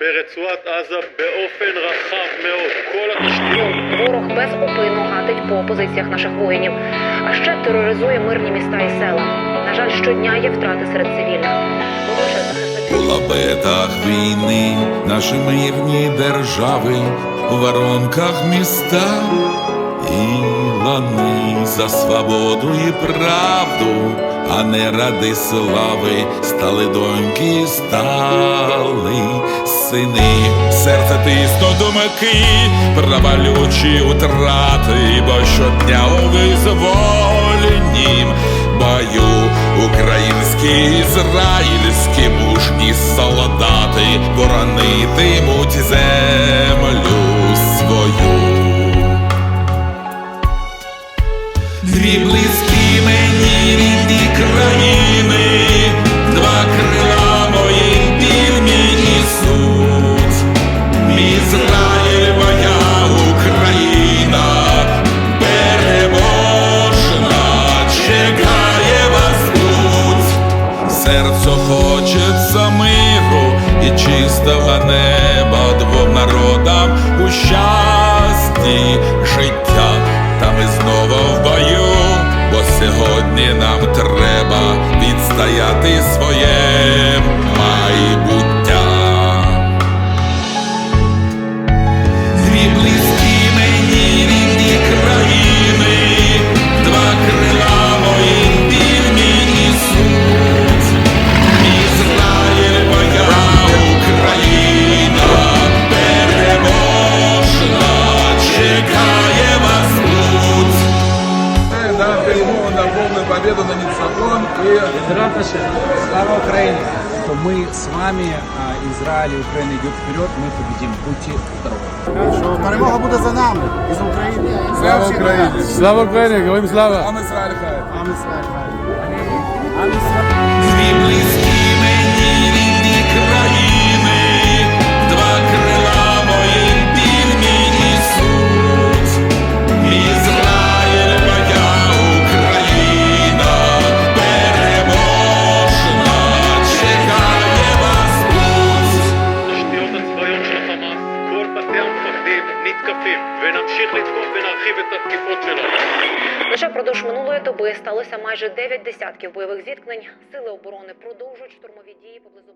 ברצועת עזה באופן רחב מאוד. כל התשתיות Ворог безупинно гатить по позиціях наших воїнів, а ще тероризує мирні міста і села. На жаль, щодня є втрати серед цивільних. Водночас захисники У лабетах війни наші мирні держави, у воронках міста і лани за свободу і правду, а не ради слави стали доньки, стали сини, серце тисно думки, провалючі утрати, бо щодня у визволенім бою український ізраїльські Серцю хочеться миру і чистого неба двом народам у щасті життя. Та ми знову в бою, бо сьогодні нам треба відстояти своє победу, на Ницафон и Слава Украине! То мы с вами, а Израиль и Украина идет вперед, мы победим. Будьте здоровы! Перемога буде за нами і за Україну. слава Украине! Слава Україні, героям слава! Ам Исраиль Хай! Дві близькі мені ונמשיך לתקוף ונרחיב את התקיפות שלנו. лише впродовж минулої доби сталося майже 9 десятків бойових зіткнень. Сили оборони продовжують штурмові дії поблизу.